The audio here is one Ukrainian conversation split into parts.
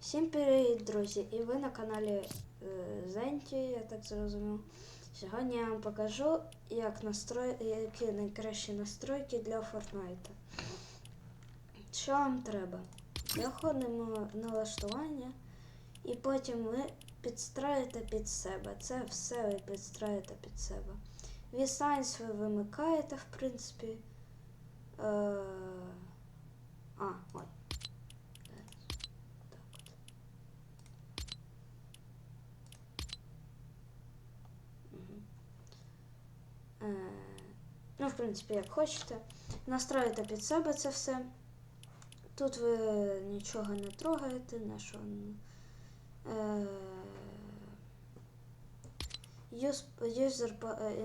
Всім привіт, друзі! І ви на каналі е, Зенті, я так зрозумів. Сьогодні я вам покажу, як настрой... які найкращі настройки для Fortnite. Що вам треба? Заходимо в налаштування і потім ви підстраєте під себе. Це все ви підстраєте під себе. VScience ви вимикаєте, в принципі. Е... А, ой. Так от. Мгм. Е, В принципі, як хочете. Настроїте під себе це все. Тут ви нічого не трогаєте, на що. н- Use, user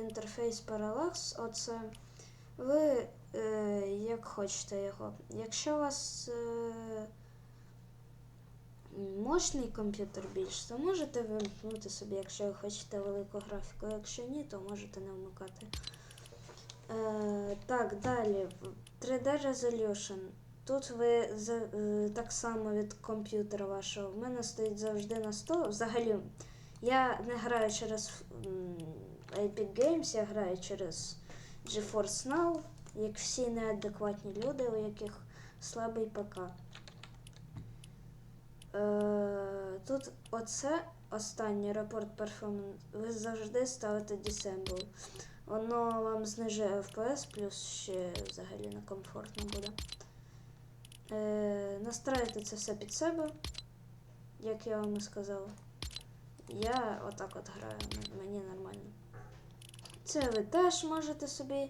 Interface Parallax, оце ви е, як хочете його. Якщо у вас е, мощний комп'ютер більш, то можете вимкнути собі, якщо ви хочете велику графіку. Якщо ні, то можете не вмикати. Е, так, далі. 3D Resolution. Тут ви е, так само від комп'ютера вашого. В мене стоїть завжди на 100. Взагалі, я не граю через Epic Games, я граю через GeForce Now, як всі неадекватні люди, у яких слабий ПК. Е, тут оце останній репорт перформанс. Ви завжди ставите Disable. Воно вам знижує FPS, плюс ще взагалі некомфортно буде. Е, настраюйте це все під себе, як я вам і сказала. Я отак от граю, мені нормально. Це ви теж можете собі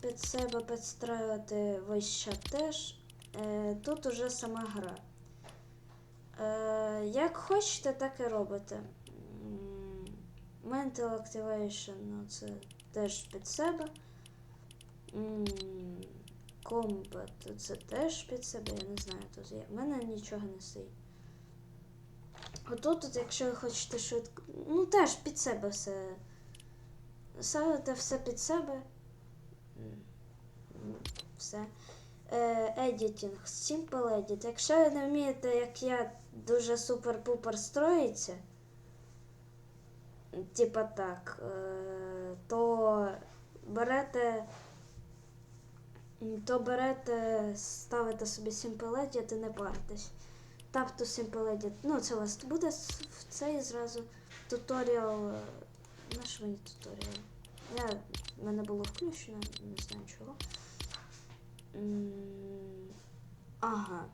під себе підстраювати, вище теж. Е, тут уже сама гра. Е, як хочете, так і робите. Mental Activation, ну це теж під себе. Combat, це теж під себе, я не знаю, тут є. У мене нічого не стоїть. Отут, от, якщо ви хочете швидко. Ну теж під себе все. Ставите все під себе. Все. Е, Editing, Simple Edit. Якщо ви не вмієте, як я, дуже супер-пупер строїться, типа так, е, то берете. То берете, ставите собі Edit і не паритесь. Tap to Ну, це у вас буде в цей зразу туторіал. е, Наш мені туторіал. Я, в мене було включено, не знаю чого. Ага.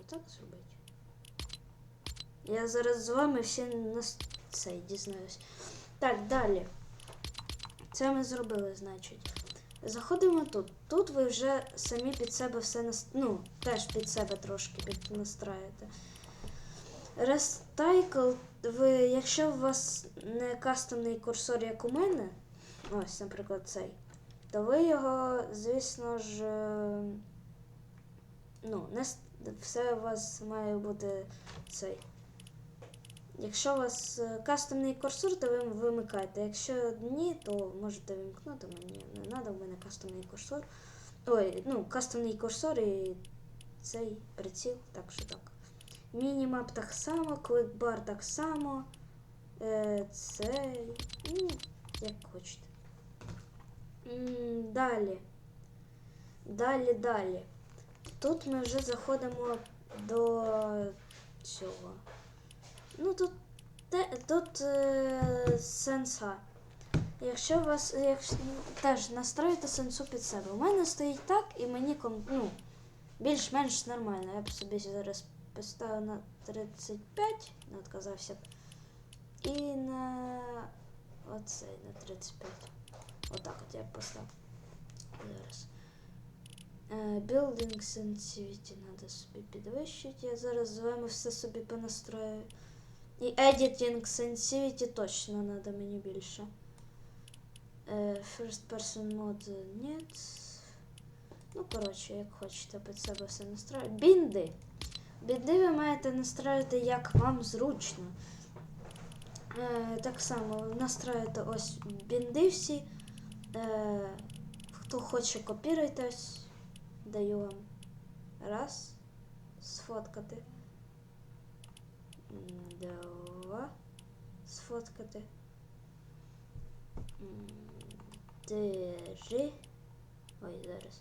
Можна було так зробити. Я зараз з вами всі на цей дізнаюсь. Так, далі. Це ми зробили, значить. Заходимо тут. Тут ви вже самі під себе все нас... ну, теж під себе трошки піднастраєте. Recycle, ви, якщо у вас не кастомний курсор, як у мене, ось, наприклад, цей, то ви його, звісно ж, ну, все у вас має бути цей. Якщо у вас е, кастомний курсор, то ви вимикаєте. Якщо ні, то можете вимкнути. Мені не треба, в мене кастомний курсор. Ой, ну, кастомний курсор і цей приціл, так що так. Мінімап так само, кликбар так само. Е, цей. Ну, як хочете. М, Далі. Далі, далі. Тут ми вже заходимо до цього. Ну тут, тут е, сенса. Якщо вас якщо, теж настроїте сенсу під себе. У мене стоїть так і мені ну, більш-менш нормально. Я б собі зараз поставив на 35, не відказався б. І на оцей на 35. Отак от я б поставив. Зараз. Е, Building sensitivity треба собі підвищити. Я зараз з вами все собі понастрою. І editing sensitivity точно треба мені більше. Е, First person mode нет. Ну, коротше, як хочете під себе все настроїти. Бінди. Бінди ви маєте настроїти як вам зручно. Е, так само настроїте ось бінди всі. Хто хоче копіруйтесь, даю вам раз сфоткати. Два сфоткати. Три. Ой, зараз.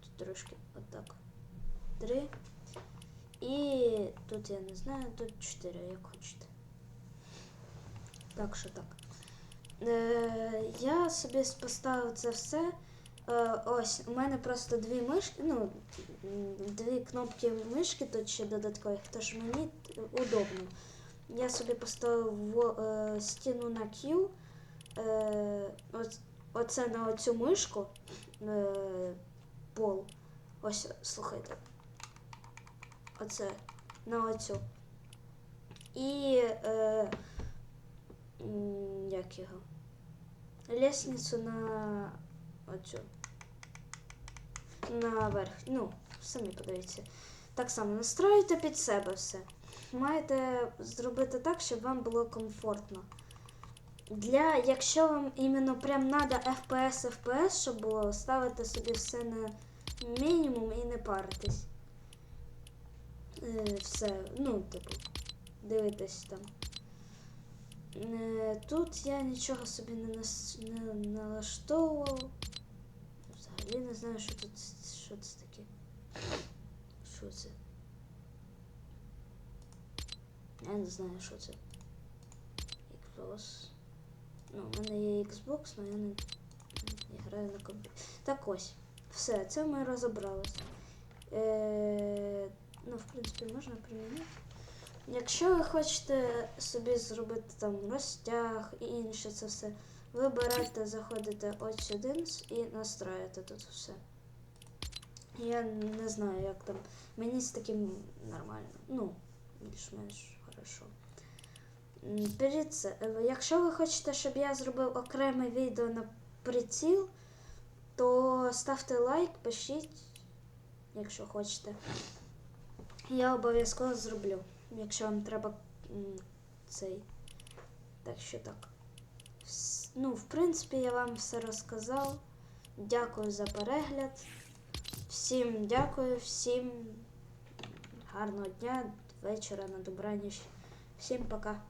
Тут трошки отак. Три. І тут я не знаю, тут чотири, як хочете. Так що так. Е, я собі поставив це все. Е, ось, у мене просто дві мишки, ну, дві кнопки мишки тут ще додаткові, тож мені удобно. Я собі поставив е, стіну на Q. Е, оце на оцю мишку. Пол. Ось, слухайте. Оце на оцю. І е, як його? Лестницю на оцю. Наверх. Ну, самі подивіться. Так само настроюйте під себе все. Маєте зробити так, щоб вам було комфортно. Для, якщо вам іменно прям надо FPS, FPS, щоб було, ставити собі все на мінімум і не паритись. Е, все, ну, типу, дивитесь там. Е, Тут я нічого собі не, нас, не налаштовував. Взагалі не знаю, що тут що це таке. Що це? Я не знаю, що це. Xbox. Ну, у мене є Xbox, але я не, не граю на комп'ютері. Так ось. Все, це ми розібралися. Е, ну, в принципі, можна примінити. Якщо ви хочете собі зробити там розтяг і інше це все, вибирайте, заходите ось сюди і настроїте тут все. Я не знаю, як там. Мені з таким нормально. Ну, більш-менш хорошо. Це, е, якщо ви хочете, щоб я зробив окреме відео на приціл, то ставте лайк, пишіть, якщо хочете. Я обов'язково зроблю, якщо вам треба цей. Так що так. Ну, в принципі, я вам все розказав. Дякую за перегляд. Всім дякую, всім гарного дня, вечора, на добраніч. Всім пока.